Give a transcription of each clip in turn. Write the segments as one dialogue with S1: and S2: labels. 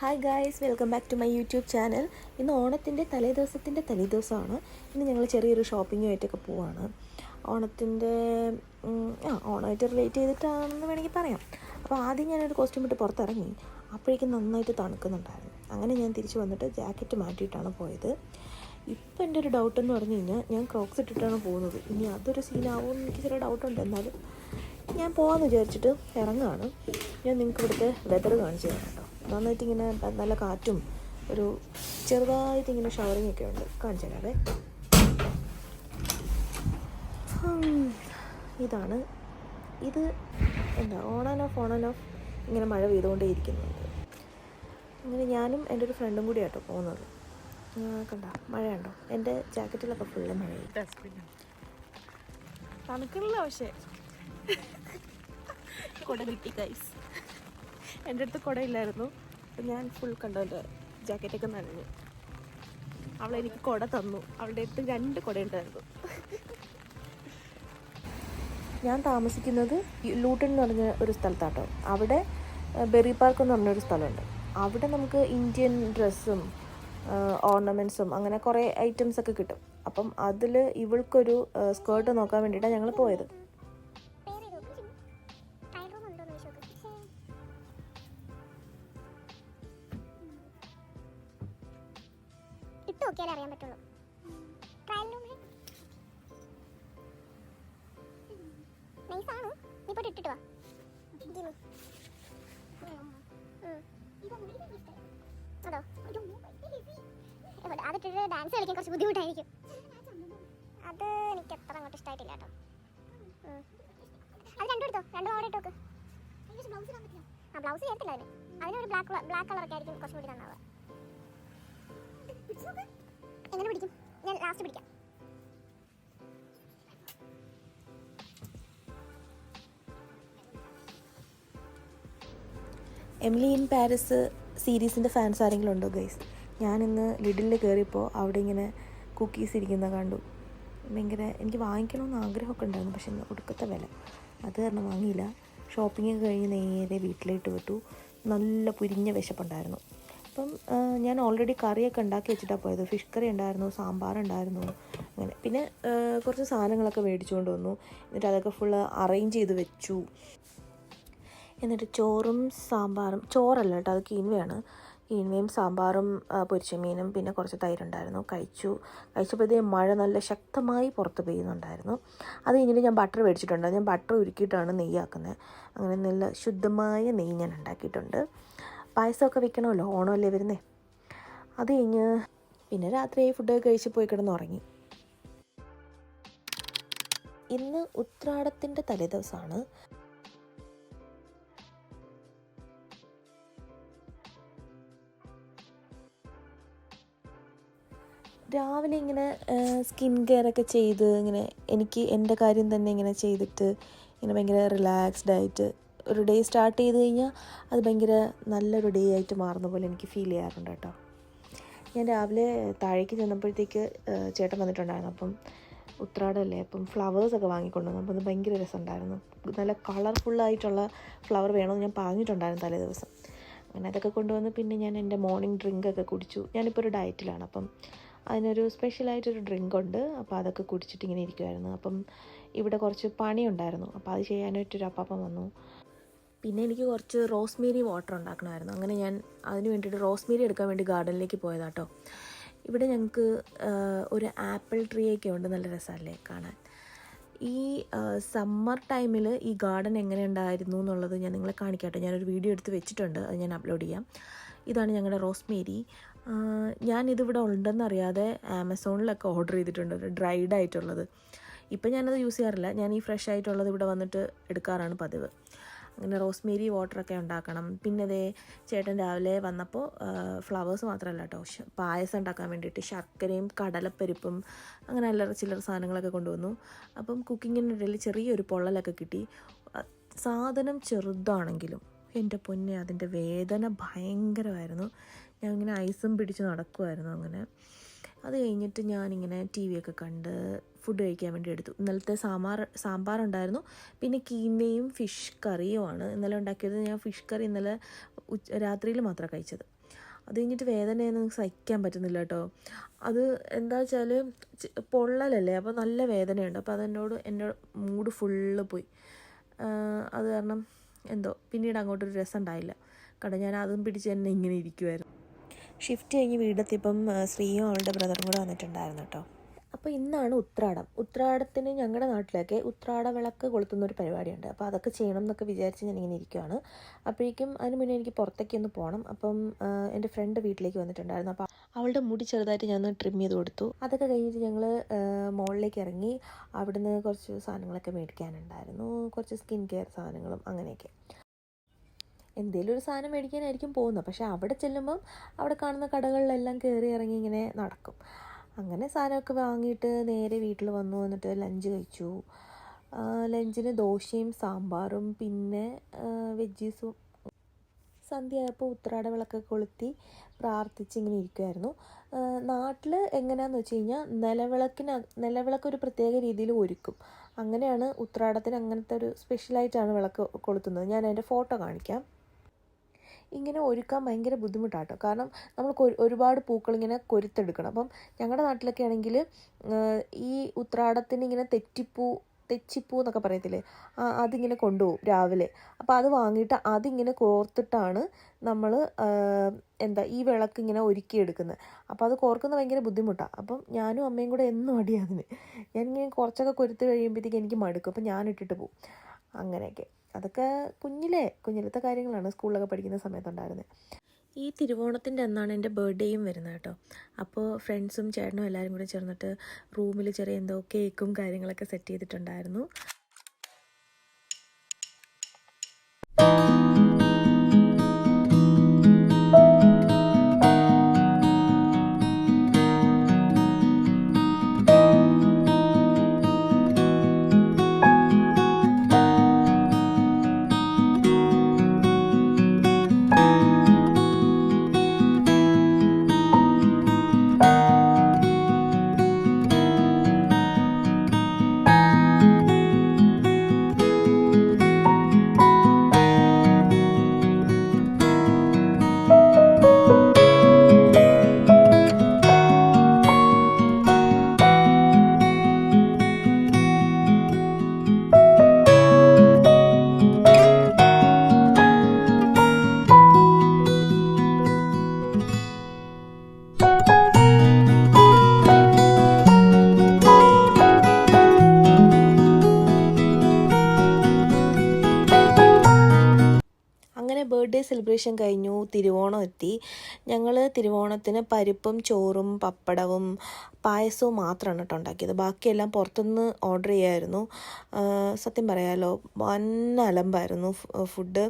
S1: Hi guys welcome back to my YouTube channel ഇന്ന് ഓണത്തിന്റെ തലേദിവസത്തിന്റെ തലേദിവസമാണ്. ഇന്ന് ഞങ്ങൾ ചെറിയൊരു ഷോപ്പിങ്ങുമായിട്ടൊക്കെ പോവാണ്. ഓണത്തിന്റെ ആ ഓണമായിട്ട് റിലേറ്റ് ചെയ്തിട്ടാണെന്ന് വേണമെങ്കിൽ പറയാം. അപ്പോൾ ആദ്യം ഞാനൊരു കോസ്റ്റ്യൂം ഇട്ട് പുറത്തിറങ്ങി. അപ്പോഴേക്കും നന്നായിട്ട് തണുക്കുന്നുണ്ടായിരുന്നു. അങ്ങനെ ഞാൻ തിരിച്ച് വന്നിട്ട് ജാക്കറ്റ് മാറ്റിയിട്ടാണ് പോയത്. ഇപ്പം എന്റെ ഒരു ഡൗട്ട് എന്ന് പറഞ്ഞു കഴിഞ്ഞാൽ ഞാൻ ക്രോക്സ് ഇട്ടിട്ടാണ് പോകുന്നത്. ഇനി അതൊരു സീനാവും എനിക്ക് ചെറിയ ഡൗട്ടുണ്ട് എന്നാലും ഞാൻ പോകാമെന്ന് വിചാരിച്ചിട്ട് ഇറങ്ങുകയാണ് ഞാൻ നിങ്ങൾക്ക് ഇവിടുത്തെ വെതർ കാണിച്ചു തരാം കേട്ടോ. നന്നായിട്ട് ഇങ്ങനെ നല്ല കാറ്റും ഒരു ചെറുതായിട്ട് ഇങ്ങനെ ഷവറിങ് ഒക്കെ ഉണ്ട്. കാണിച്ചു തരാവേ ഇതാണ്. ഇത് എന്താ on and off on and off ഇങ്ങനെ മഴ പെയ്തുകൊണ്ടേ ഇരിക്കുന്നുണ്ട്. അങ്ങനെ ഞാനും എന്റെ ഒരു ഫ്രണ്ടും കൂടി ആട്ടോ പോകുന്നത്. കണ്ട മഴ ഉണ്ടോ എന്റെ ജാക്കറ്റിലൊക്കെ ഫുള്ള് മഴയായി.
S2: തണുക്കണില്ല പക്ഷേ.
S1: കുട കിട്ടി കൈസ് എന്റെ അടുത്ത് കുട ഇല്ലായിരുന്നു അപ്പം ഞാൻ ഫുൾ കണ്ടു എന്റെ ജാക്കറ്റൊക്കെ നനഞ്ഞു. അവൾ എനിക്ക് കുട തന്നു. അവളുടെ അടുത്ത് രണ്ട് കുട ഉണ്ടായിരുന്നു ഞാൻ താമസിക്കുന്നത് ലൂട്ടൺ എന്ന് പറഞ്ഞ ഒരു സ്ഥലത്താട്ടോ. അവിടെ ബെറി പാർക്ക് എന്ന് പറഞ്ഞൊരു സ്ഥലമുണ്ട്. അവിടെ നമുക്ക് ഇന്ത്യൻ ഡ്രസ്സും ഓർണമെന്റ്സും അങ്ങനെ കുറേ ഐറ്റംസ് ഒക്കെ കിട്ടും. അപ്പം അതിൽ ഇവൾക്കൊരു സ്കേർട്ട് നോക്കാൻ വേണ്ടിയിട്ടാണ് ഞങ്ങൾ പോയത്.
S3: നോക്കിയാലേ അറിയാൻ പറ്റുള്ളൂ. നൈസാണ്? നീ പോയിട്ട് ഇട്ടിട്ട് വാ. അതോ? അതിട്ടിട്ട് ഡാൻസ് കളിക്കാൻ കുറച്ച് ബുദ്ധിമുട്ടായിരിക്കും. അത് എനിക്ക് അത്ര അങ്ങോട്ട് ഇഷ്ടമായിട്ടില്ല കേട്ടോ. അത് രണ്ടും എടുത്തോ? രണ്ടും അവിടെ ഇട്ടോക്ക് ആ ബ്ലൗസ് ചേർത്തില്ല അതിന്. അതിനൊരു ബ്ലാക്ക് ബ്ലാക്ക് കളറൊക്കെ ആയിരിക്കും കുറച്ചും കൂടി നന്നാവുക. എങ്ങനെ പിടിക്കും? ഞാൻ ലാസ്റ്റ് പിടിക്കാം.
S1: എമിലി ഇൻ പാരീസ് സീരീസിന്റെ ഫാൻസ് ആരെങ്കിലും ഉണ്ടോ ഗൈസ് ഞാനിന്ന് ലിഡിലിൽ കയറിയപ്പോൾ അവിടെ ഇങ്ങനെ കുക്കീസ് ഇരിക്കുന്ന കണ്ടു. ഭയങ്കര എനിക്ക് വാങ്ങിക്കണമെന്ന് ആഗ്രഹമൊക്കെ ഉണ്ടായിരുന്നു പക്ഷെ ഒടുക്കത്തെ വില. അത് കാരണം വാങ്ങിയില്ല. ഷോപ്പിംഗ് കഴിഞ്ഞ് നേരെ വീട്ടിലേക്ക് വിട്ടു. നല്ല പുരിഞ്ഞ വിശപ്പുണ്ടായിരുന്നു. അപ്പം ഞാൻ ഓൾറെഡി കറിയൊക്കെ ഉണ്ടാക്കി വെച്ചിട്ടാണ് പോയത്. ഫിഷ് കറി ഉണ്ടായിരുന്നു സാമ്പാർ ഉണ്ടായിരുന്നു അങ്ങനെ. പിന്നെ കുറച്ച് സാധനങ്ങളൊക്കെ മേടിച്ചുകൊണ്ട് വന്നു. എന്നിട്ട് അതൊക്കെ ഫുള്ള് അറേഞ്ച് ചെയ്ത് വെച്ചു. എന്നിട്ട് ചോറും സാമ്പാറും ചോറല്ല കേട്ടോ അത് കീൻവയാണ്. കീൻവയും സാമ്പാറും പൊരിച്ച മീനും പിന്നെ കുറച്ച് തൈരുണ്ടായിരുന്നു. കഴിച്ചു. കഴിച്ചപ്പോഴത്തേക്കും മഴ നല്ല ശക്തമായി പുറത്ത് പെയ്യുന്നുണ്ടായിരുന്നു. അത് കഴിഞ്ഞിട്ട് ഞാൻ ബട്ടർ മേടിച്ചിട്ടുണ്ട്. ഞാൻ ബട്ടർ ഉരുക്കിയിട്ടാണ് നെയ്യാക്കുന്നത്. അങ്ങനെ നല്ല ശുദ്ധമായ നെയ്യ് ഞാൻ ഉണ്ടാക്കിയിട്ടുണ്ട്. പായസമൊക്കെ വെക്കണമല്ലോ ഓണമല്ലേ വരുന്നേ. അത് കഴിഞ്ഞ് പിന്നെ രാത്രി ഫുഡൊക്കെ കഴിച്ച് പോയി കിടന്നുറങ്ങി ഇന്ന് ഉത്രാടത്തിന്റെ തലേദിവസമാണ്. രാവിലെ ഇങ്ങനെ സ്കിൻ കെയർ ഒക്കെ ചെയ്ത് ഇങ്ങനെ എനിക്ക് എന്റെ കാര്യം തന്നെ ഇങ്ങനെ ചെയ്തിട്ട് ഇങ്ങനെ ഭയങ്കര റിലാക്സ്ഡ് ആയിട്ട് ഒരു ഡേ സ്റ്റാർട്ട് ചെയ്ത് കഴിഞ്ഞാൽ അത് ഭയങ്കര നല്ലൊരു ഡേ ആയിട്ട് മാറുന്ന പോലെ എനിക്ക് ഫീൽ ചെയ്യാറുണ്ട് കേട്ടോ. ഞാൻ രാവിലെ താഴേക്ക് ചെന്നപ്പോഴത്തേക്ക് ചേട്ടൻ വന്നിട്ടുണ്ടായിരുന്നു. അപ്പം ഉത്രാടമല്ലേ അപ്പം ഫ്ലവേഴ്സൊക്കെ വാങ്ങിക്കൊണ്ടുവന്നു. അപ്പം അത് ഭയങ്കര രസമുണ്ടായിരുന്നു. നല്ല കളർഫുള്ളായിട്ടുള്ള ഫ്ലവർ വേണമെന്ന് ഞാൻ പറഞ്ഞിട്ടുണ്ടായിരുന്നു തലേ ദിവസം. അങ്ങനെ അതൊക്കെ കൊണ്ടുവന്ന് പിന്നെ ഞാൻ എന്റെ മോർണിംഗ് ഡ്രിങ്കൊക്കെ കുടിച്ചു. ഞാനിപ്പോൾ ഒരു ഡയറ്റിലാണ് അപ്പം അതിനൊരു സ്പെഷ്യലായിട്ടൊരു ഡ്രിങ്ക് ഉണ്ട്. അപ്പോൾ അതൊക്കെ കുടിച്ചിട്ട് ഇങ്ങനെ ഇരിക്കുമായിരുന്നു അപ്പം ഇവിടെ കുറച്ച് പണിയുണ്ടായിരുന്നു. അപ്പോൾ അത് ചെയ്യാനായിട്ടൊരു അപ്പാപ്പം വന്നു. പിന്നെ എനിക്ക് കുറച്ച് റോസ്മേരി വാട്ടർ ഉണ്ടാക്കണമായിരുന്നു. അങ്ങനെ ഞാൻ അതിന് വേണ്ടിയിട്ട് റോസ്മേരി എടുക്കാൻ വേണ്ടി ഗാർഡനിലേക്ക് പോയതാട്ടോ. ഇവിടെ ഞങ്ങൾക്ക് ഒരു ആപ്പിൾ ട്രീ ഒക്കെ ഉണ്ട്. നല്ല രസമല്ലേ കാണാൻ. ഈ സമ്മർ ടൈമിൽ ഈ ഗാർഡൻ എങ്ങനെ ഉണ്ടായിരുന്നു എന്നുള്ളത് ഞാൻ നിങ്ങളെ കാണിക്കാട്ടോ. ഞാനൊരു വീഡിയോ എടുത്ത് വെച്ചിട്ടുണ്ട്. അത് ഞാൻ അപ്ലോഡ് ചെയ്യാം. ഇതാണ് ഞങ്ങളുടെ റോസ്മേരി. ഞാനിതിവിടെ ഉണ്ടെന്നറിയാതെ ആമസോണിലൊക്കെ ഓർഡർ ചെയ്തിട്ടുണ്ട്. ഡ്രൈഡ് ആയിട്ടുള്ളത്. ഇപ്പം ഞാനത് യൂസ് ചെയ്യാറില്ല. ഞാൻ ഈ ഫ്രഷ് ആയിട്ടുള്ളത് ഇവിടെ വന്നിട്ട് എടുക്കാറാണ് പതിവ്. അങ്ങനെ റോസ്മേരി വാട്ടറൊക്കെ ഉണ്ടാക്കണം. പിന്നെ അതേ ചേട്ടൻ രാവിലെ വന്നപ്പോൾ ഫ്ലവേഴ്സ് മാത്രമല്ല കേട്ടോ പായസം ഉണ്ടാക്കാൻ വേണ്ടിയിട്ട് ശർക്കരയും കടലപ്പരിപ്പും അങ്ങനെ അല്ലറ ചില്ലറ സാധനങ്ങളൊക്കെ കൊണ്ടുവന്നു. അപ്പം കുക്കിങ്ങിനിടയിൽ ചെറിയൊരു പൊള്ളലൊക്കെ കിട്ടി. സാധനം ചെറുതാണെങ്കിലും എന്റെ പൊന്നെ അതിന്റെ വേദന ഭയങ്കരമായിരുന്നു. ഞാൻ ഇങ്ങനെ ഐസും പിടിച്ച് നടക്കുമായിരുന്നു അങ്ങനെ. അത് കഴിഞ്ഞിട്ട് ഞാനിങ്ങനെ ടി വിയൊക്കെ കണ്ട് ഫുഡ് കഴിക്കാൻ വേണ്ടി എടുത്തു. ഇന്നലത്തെ സാമ്പാർ സാമ്പാർ ഉണ്ടായിരുന്നു പിന്നെ കീമയും ഫിഷ് കറിയുമാണ്. ഇന്നലെ ഉണ്ടാക്കിയത് ഞാൻ ഫിഷ് കറി ഇന്നലെ രാത്രിയിൽ മാത്രമാണ് കഴിച്ചത്. അത് കഴിഞ്ഞിട്ട് വേദനയൊന്നും സഹിക്കാൻ പറ്റുന്നില്ല കേട്ടോ. അത് എന്താ വെച്ചാൽ പൊള്ളലല്ലേ? അപ്പോൾ നല്ല വേദനയുണ്ട്. അപ്പോൾ അതെന്നോട് എന്റെ മൂഡ് ഫുള്ള് പോയി. അത് കാരണം എന്തോ പിന്നീട് അങ്ങോട്ടൊരു രസം ഉണ്ടായില്ല. കാരണം ഞാൻ അതും പിടിച്ച് തന്നെ ഇങ്ങനെ ഇരിക്കുമായിരുന്നു ഷിഫ്റ്റ് കഴിഞ്ഞ് വീടെത്തിയപ്പം ശ്രീയും അവളുടെ ബ്രദറും കൂടെ വന്നിട്ടുണ്ടായിരുന്നു കേട്ടോ. അപ്പോൾ ഇന്നാണ് ഉത്രാടം. ഉത്രാടത്തിന് ഞങ്ങളുടെ നാട്ടിലൊക്കെ ഉത്രാട വിളക്ക് കൊളുത്തുന്ന ഒരു പരിപാടിയുണ്ട്. അപ്പോൾ അതൊക്കെ ചെയ്യണം എന്നൊക്കെ വിചാരിച്ച് ഞാൻ ഇങ്ങനെ ഇരിക്കുവാണ്. അപ്പോഴേക്കും അതിന് മുന്നേ എനിക്ക് പുറത്തേക്ക് ഒന്ന് പോകണം അപ്പം എന്റെ ഫ്രണ്ട് വീട്ടിലേക്ക് വന്നിട്ടുണ്ടായിരുന്നു. അപ്പോൾ അവളുടെ മുടി ചെറുതായിട്ട് ഞാൻ ട്രിം ചെയ്ത് കൊടുത്തു. അതൊക്കെ കഴിഞ്ഞിട്ട് ഞങ്ങൾ മുകളിലേക്ക് ഇറങ്ങി അവിടുന്ന് കുറച്ച് സാധനങ്ങളൊക്കെ മേടിക്കാനുണ്ടായിരുന്നു. കുറച്ച് സ്കിൻ കെയർ സാധനങ്ങളും അങ്ങനെയൊക്കെ. എന്തേലും ഒരു സാധനം മേടിക്കാനായിരിക്കും പോകുന്നത്. പക്ഷേ അവിടെ ചെല്ലുമ്പം അവിടെ കാണുന്ന കടകളിലെല്ലാം കയറി ഇറങ്ങി ഇങ്ങനെ നടക്കും. അങ്ങനെ സാധനമൊക്കെ വാങ്ങിയിട്ട് നേരെ വീട്ടിൽ വന്നു എന്നിട്ട് ലഞ്ച് കഴിച്ചു. ലഞ്ചിന് ദോശയും സാമ്പാറും പിന്നെ വെജീസും സന്ധ്യയായപ്പോൾ ഉത്രാട വിളക്കൊക്കെ കൊളുത്തി പ്രാർത്ഥിച്ച് ഇങ്ങനെ ഇരിക്കുമായിരുന്നു നാട്ടിൽ എങ്ങനെയാന്ന് വെച്ച് കഴിഞ്ഞാൽ നിലവിളക്കിന് നിലവിളക്ക് ഒരു പ്രത്യേക രീതിയിൽ ഒരുക്കും. അങ്ങനെയാണ് ഉത്രാടത്തിന് അങ്ങനത്തെ ഒരു സ്പെഷ്യലായിട്ടാണ് വിളക്ക് കൊളുത്തുന്നത്. ഞാൻ അതിന്റെ ഫോട്ടോ കാണിക്കാം. ഇങ്ങനെ ഒരുക്കാൻ ഭയങ്കര ബുദ്ധിമുട്ടാട്ടോ. കാരണം നമ്മൾ ഒരുപാട് പൂക്കൾ ഇങ്ങനെ കൊരുത്തെടുക്കണം. അപ്പം ഞങ്ങളുടെ നാട്ടിലൊക്കെ ആണെങ്കിൽ ഈ ഉത്രാടത്തിന് ഇങ്ങനെ തെറ്റിപ്പൂ തെച്ചിപ്പൂ എന്നൊക്കെ പറയത്തില്ലേ? അതിങ്ങനെ കൊണ്ടുപോകും രാവിലെ. അപ്പോൾ അത് വാങ്ങിയിട്ട് അതിങ്ങനെ കോർത്തിട്ടാണ് നമ്മൾ എന്താ ഈ വിളക്ക് ഇങ്ങനെ ഒരുക്കിയെടുക്കുന്നത്. അപ്പോൾ അത് കോർക്കുന്നത് ഭയങ്കര ബുദ്ധിമുട്ടാണ് അപ്പം ഞാനും അമ്മയും കൂടെ എന്നും അടിയാതിന് ഞാനിങ്ങനെ കുറച്ചൊക്കെ കൊരുത്ത് കഴിയുമ്പോഴത്തേക്ക് എനിക്ക് മടുക്കും. അപ്പം ഞാൻ ഇട്ടിട്ട് പോകും അങ്ങനെയൊക്കെ. അതൊക്കെ കുഞ്ഞിലെ കുഞ്ഞിലത്തെ കാര്യങ്ങളാണ് സ്കൂളിലൊക്കെ പഠിക്കുന്ന സമയത്തുണ്ടായിരുന്നത് ഈ തിരുവോണത്തിന്റെ അന്നാണ് എന്റെ ബർത്ത്ഡേയും വരുന്നത് കേട്ടോ. അപ്പോൾ ഫ്രണ്ട്സും ചേട്ടനും എല്ലാവരും കൂടെ ചേർന്നിട്ട് റൂമിൽ ചെറിയ എന്തോ കേക്കും കാര്യങ്ങളൊക്കെ സെറ്റ് ചെയ്തിട്ടുണ്ടായിരുന്നു. സെലിബ്രേഷൻ കഴിഞ്ഞു തിരുവോണം എത്തി. ഞങ്ങൾ തിരുവോണത്തിന് പരിപ്പും ചോറും പപ്പടവും പായസവും മാത്രമാണ് കേട്ടോ ഉണ്ടാക്കിയത്. ബാക്കിയെല്ലാം പുറത്തുനിന്ന് ഓർഡർ ചെയ്യായിരുന്നു. സത്യം പറയാലോ വൻ അലമ്പായിരുന്നു ഫുഡ്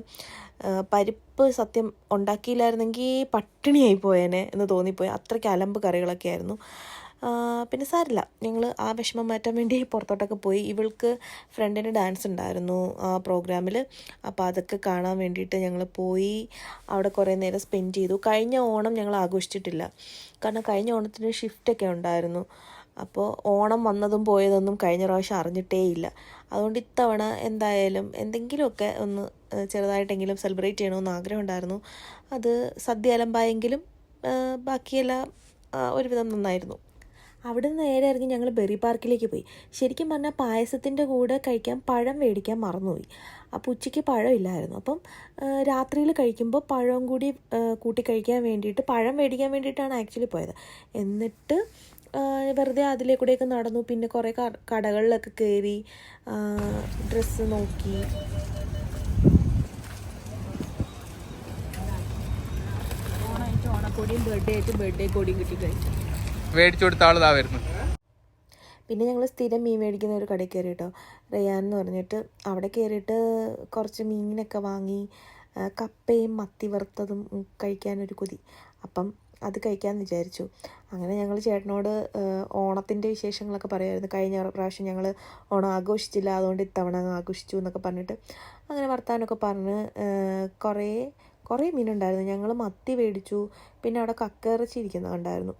S1: പരിപ്പ് സത്യം ഉണ്ടാക്കിയില്ലായിരുന്നെങ്കിൽ പട്ടിണിയായി പോയേനെ എന്ന് തോന്നിപ്പോയി. അത്രയ്ക്ക് അലമ്പ് കറികളൊക്കെ ആയിരുന്നു. പിന്നെ സാരില്ല. ഞങ്ങൾ ആ വിഷമം മാറ്റാൻ വേണ്ടി പുറത്തോട്ടൊക്കെ പോയി. ഇവൾക്ക് ഫ്രണ്ടിന് ഡാൻസ് ഉണ്ടായിരുന്നു ആ പ്രോഗ്രാമിൽ അപ്പോൾ അതൊക്കെ കാണാൻ വേണ്ടിയിട്ട് ഞങ്ങൾ പോയി. അവിടെ കുറേ നേരം സ്പെൻഡ് ചെയ്തു. കഴിഞ്ഞ ഓണം ഞങ്ങൾ ആഘോഷിച്ചിട്ടില്ല. കാരണം കഴിഞ്ഞ ഓണത്തിന് ഷിഫ്റ്റൊക്കെ ഉണ്ടായിരുന്നു. അപ്പോൾ ഓണം വന്നതും പോയതൊന്നും കഴിഞ്ഞ പ്രാവശ്യം അറിഞ്ഞിട്ടേ ഇല്ല. അതുകൊണ്ട് ഇത്തവണ എന്തായാലും എന്തെങ്കിലുമൊക്കെ ഒന്ന് ചെറുതായിട്ടെങ്കിലും സെലിബ്രേറ്റ് ചെയ്യണമെന്ന് ആഗ്രഹം ഉണ്ടായിരുന്നു. അത് സദ്യ അലമ്പായെങ്കിലും ബാക്കിയെല്ലാം ഒരുവിധം നന്നായിരുന്നു. അവിടെ നിന്ന് നേരെ ഇറങ്ങി ഞങ്ങൾ ബെറി പാർക്കിലേക്ക് പോയി. ശരിക്കും പറഞ്ഞാൽ പായസത്തിന്റെ കൂടെ കഴിക്കാൻ പഴം മേടിക്കാൻ മറന്നുപോയി. അപ്പോൾ ഉച്ചയ്ക്ക് പഴം ഇല്ലായിരുന്നു. അപ്പം രാത്രിയിൽ കഴിക്കുമ്പോൾ പഴം കൂടി കൂട്ടി കഴിക്കാൻ വേണ്ടിയിട്ട് പഴം മേടിക്കാൻ വേണ്ടിയിട്ടാണ് ആക്ച്വലി പോയത്. എന്നിട്ട് വെറുതെ അതിലേ കൂടെയൊക്കെ നടന്നു. പിന്നെ കുറേ കടകളിലൊക്കെ കയറി ഡ്രസ്സ് നോക്കി.
S2: ഓണക്കോടിയും ബർത്ത്ഡേ ആയിട്ട് ബർത്ത്ഡേ കോടിയും കിട്ടി കഴിച്ചു.
S4: മേടിച്ചു കൊടുത്ത ആളിതാ വരുന്നു
S1: പിന്നെ ഞങ്ങൾ സ്ഥിരം മീൻ മേടിക്കുന്ന ഒരു കടയിൽ കയറി കേട്ടോ റയാൻ എന്ന് പറഞ്ഞിട്ട് അവിടെ കയറിയിട്ട് കുറച്ച് മീനിനൊക്കെ വാങ്ങി കപ്പയും മത്തി വറുത്തതും കഴിക്കാനൊരു കൊതി. അപ്പം അത് കഴിക്കാമെന്ന് വിചാരിച്ചു. അങ്ങനെ ഞങ്ങൾ ചേട്ടനോട് ഓണത്തിന്റെ വിശേഷങ്ങളൊക്കെ പറയുമായിരുന്നു കഴിഞ്ഞ പ്രാവശ്യം ഞങ്ങൾ ഓണം ആഘോഷിച്ചില്ല അതുകൊണ്ട് ഇത്തവണ ആഘോഷിച്ചു എന്നൊക്കെ പറഞ്ഞിട്ട് അങ്ങനെ വർത്താനൊക്കെ പറഞ്ഞ് കുറേ കുറേ മീനുണ്ടായിരുന്നു. ഞങ്ങൾ മത്തി മേടിച്ചു പിന്നെ അവിടെ കക്കയിറച്ചി കണ്ടായിരുന്നു.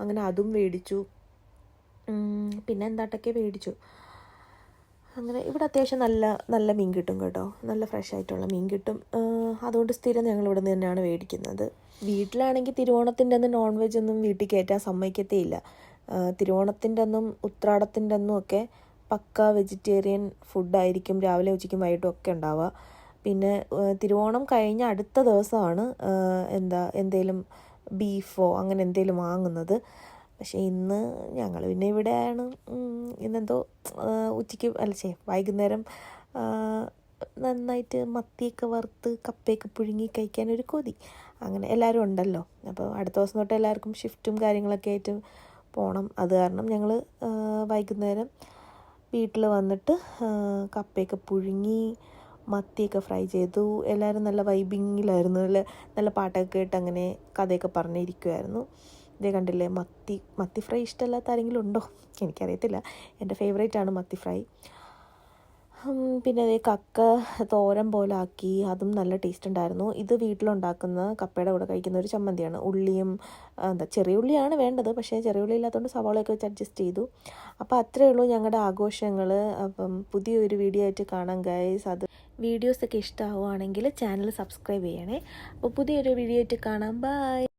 S1: അങ്ങനെ അതും മേടിച്ചു. പിന്നെ എന്താട്ടൊക്കെ മേടിച്ചു? അങ്ങനെ ഇവിടെ അത്യാവശ്യം നല്ല നല്ല മീൻ കിട്ടും കേട്ടോ. നല്ല ഫ്രഷ് ആയിട്ടുള്ള മീൻ കിട്ടും. അതുകൊണ്ട് സ്ഥിരം ഞങ്ങൾ ഇവിടെ നിന്ന് തന്നെയാണ് മേടിക്കുന്നത്. വീട്ടിലാണെങ്കിൽ തിരുവോണത്തിന്റെ അന്ന് നോൺ വെജ് ഒന്നും വീട്ടിൽ കയറ്റാൻ സമ്മതിക്കത്തേ ഇല്ല ആ, തിരുവോണത്തിന്റെ അന്നും ഉത്രാടത്തിന്റെ അന്നും ഒക്കെ പക്ക വെജിറ്റേറിയൻ ഫുഡായിരിക്കും രാവിലെ ഉച്ചയ്ക്കും വൈകിട്ടും ഒക്കെ ഉണ്ടാവുക. പിന്നെ തിരുവോണം കഴിഞ്ഞ അടുത്ത ദിവസമാണ് എന്താ എന്തേലും ബീഫോ അങ്ങനെ എന്തെങ്കിലും വാങ്ങുന്നത്. പക്ഷേ ഇന്ന് ഞങ്ങൾ പിന്നെ ഇവിടെയാണ് ഇന്നെന്തോ ഉച്ചയ്ക്ക് അല്ല ചേ വൈകുന്നേരം നന്നായിട്ട് മത്തിയൊക്കെ വറുത്ത് കപ്പയൊക്കെ പുഴുങ്ങി കഴിക്കാനൊരു കൊതി. അങ്ങനെ എല്ലാവരും ഉണ്ടല്ലോ. അപ്പോൾ അടുത്ത ദിവസം തൊട്ട് എല്ലാവർക്കും ഷിഫ്റ്റും കാര്യങ്ങളൊക്കെ ആയിട്ട് പോകണം അത് കാരണം ഞങ്ങൾ വൈകുന്നേരം വീട്ടിൽ വന്നിട്ട് കപ്പയൊക്കെ പുഴുങ്ങി മത്തിയൊക്കെ ഫ്രൈ ചെയ്തു. എല്ലാവരും നല്ല വൈബിങ്ങിലായിരുന്നു നല്ല നല്ല പാട്ടൊക്കെ കേട്ട് അങ്ങനെ കഥയൊക്കെ പറഞ്ഞിരിക്കുമായിരുന്നു ഇതേ കണ്ടില്ലേ മത്തി മത്തി ഫ്രൈ ഇഷ്ടമല്ലാത്ത ആരെങ്കിലും ഉണ്ടോ? എനിക്കറിയത്തില്ല. എന്റെ ഫേവറേറ്റ് ആണ് മത്തി ഫ്രൈ പിന്നെ അതേ കക്ക തോരൻ പോലെ ആക്കി അതും നല്ല ടേസ്റ്റ് ഉണ്ടായിരുന്നു. ഇത് വീട്ടിലുണ്ടാക്കുന്ന കപ്പയുടെ കൂടെ കഴിക്കുന്ന ഒരു ചമ്മന്തിയാണ്. ഉള്ളിയും എന്താ ചെറിയ ഉള്ളിയാണ് വേണ്ടത് പക്ഷേ ചെറിയ ഉള്ളി ഇല്ലാത്തതുകൊണ്ട് സവാളയൊക്കെ വെച്ച് അഡ്ജസ്റ്റ് ചെയ്തു. അപ്പോൾ അത്രയേ ഉള്ളൂ ഞങ്ങളുടെ ആഘോഷങ്ങൾ അപ്പം പുതിയൊരു വീഡിയോ ആയിട്ട് കാണാം ഗൈസ് അത് വീഡിയോസൊക്കെ ഇഷ്ടമാവുകയാണെങ്കിൽ ചാനൽ സബ്സ്ക്രൈബ് ചെയ്യണേ. അപ്പോൾ പുതിയൊരു വീഡിയോ ആയിട്ട് കാണാം. ബൈ